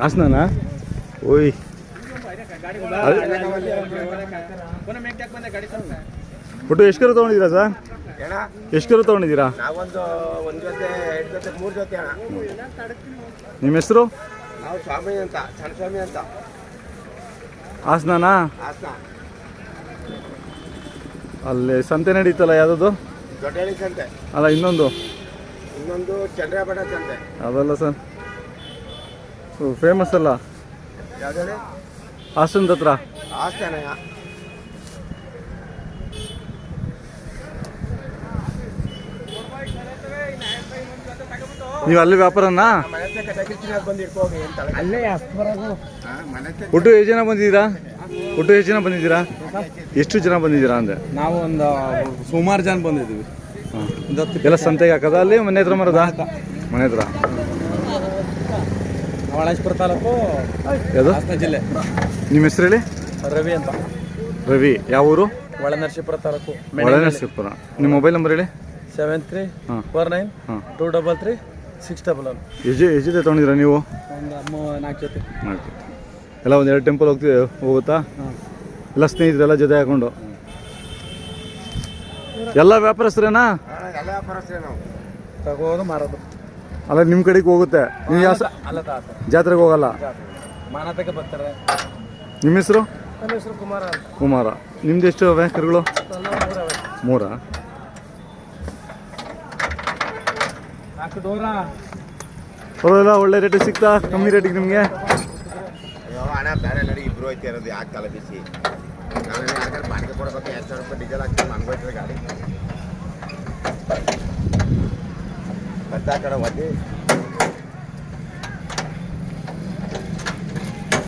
ಹಾಸನನಾ? ಓಯ್. ಒಟ್ಟು ಎಷ್ಟು ಕರು ತೊಗೊಂಡಿದ್ದೀರಾ ಸರ್? ಎಷ್ಟು ಕರು ತೊಗೊಂಡಿದ್ದೀರಾ? ನಿಮ್ಮ ಹೆಸರು? ನಾವು ಸ್ವಾಮಿ ಅಂತ ಸಣ್ಣ ಸ್ವಾಮಿ ಅಂತ. ಹಾಸನನಾ? ಹಾಸನ. ಅಲ್ಲಿ ಸಂತೆ ನಡೀತಲ್ಲ ಯಾವುದದು? ಅಲ್ಲ ಇನ್ನೊಂದು. ಇನ್ನೊಂದು ಚಂದ್ರಬಡ ತಂದೆ ಅದಲ್ಲ ಸರ್? ಫೇಮಸ್ ಅಲ್ಲ? ಯಾವ್ದು ಹಾಸನದ ಹತ್ರ? ಹಾಸನ ನೀವು ಅಲ್ಲಿ ವ್ಯಾಪಾರನಾ? ಒಟ್ಟು ಎಷ್ಟು ಜನ ಬಂದಿದ್ದೀರಾ? ಒಟ್ಟು ಎಷ್ಟು ಜನ ಬಂದಿದ್ದೀರಾ? ಎಷ್ಟು ಜನ ಬಂದಿದ್ದೀರಾ ಅಂದ್ರೆ ನಾವು ಒಂದು ಸುಮಾರು ಜನ ಬಂದಿದ್ದೀವಿ. ಎಲ್ಲ ಸಂತೆಗೆ ಹಾಕದ? ಅಲ್ಲಿ ಮನೆ ಹತ್ರ ಮರದ? ಮನೆ ಹತ್ರ ಹೊಳೇಶ್ವರ ತಾಲೂಕು ಯಾವುದು? ಜಿಲ್ಲೆ. ನಿಮ್ಮ ಹೆಸರು ಹೇಳಿ? ರವಿ ಅಂತ. ರವಿ. ಯಾವ ಊರು? ಒಳನರಸೀಪುರ ತಾಲೂಕು. ಒಳನರಸೀಪುರ ನಿಮ್ಮ ಮೊಬೈಲ್ ನಂಬರ್ ಹೇಳಿ? Seven three four nine two double three six double one ಎಜು ಎಜಿದೆ ತೊಗೊಂಡಿದ್ದೀರಾ ನೀವು? ಒಂದು ನಾಲ್ಕು ಜೊತೆ. ನಾಲ್ಕು ಎಲ್ಲ ಒಂದು ಎರಡು ಟೆಂಪಲ್ ಹೋಗ್ತೀವಿ ಹೋಗುತ್ತಾ ಎಲ್ಲ ಸ್ನೇಹಿತರೆಲ್ಲ ಜೊತೆ ಹಾಕೊಂಡು? ಎಲ್ಲ ವ್ಯಾಪಾರಸ್ಥರೇನಾ? ಎಲ್ಲ ವ್ಯಾಪಾರಸ್ಥರೇ ನಾವು ತಗೋದು ಮಾರೋದು. ಅಲ್ಲ ನಿಮ್ಮ ಕಡೆಗೆ ಹೋಗುತ್ತೆ. ನೀವು ಯಾವ ಸ- ಅಲ್ಲ ತಾತ. ಜಾತ್ರೆಗೆ ಹೋಗಲ್ಲ? ಮಾನತಕ್ಕೆ ಬರ್ತಾರೆ. ನಿಮ್ಮ ಹೆಸರು? ನನ್ನ ಹೆಸರು ಕುಮಾರ ಅಂತ. ಕುಮಾರ. ನಿಮ್ದು ಎಷ್ಟು ಅವೆ ಕರುಗಳು? ಮೂರಾ ನಾಲ್ಕು ಡೋರ ಪರವಾಗಿಲ್ಲ ಒಳ್ಳೆ ರೇಟ್ ಸಿಗ್ತಾ ಕಮ್ಮಿ ರೇಟಿಗೆ ನಿಮಗೆ. ಅಯ್ಯೋ ಹಣ ಬೇರೆ ನಡಿ ಇಬ್ರು ಐತೆ ಇರೋದು ಯಾಕೆ ತಲೆ ಬಿಸಿ? थोडं बघा याच्यावर पण डिझेल लागते मागवायचं गाडी. पत्ताकडं होते.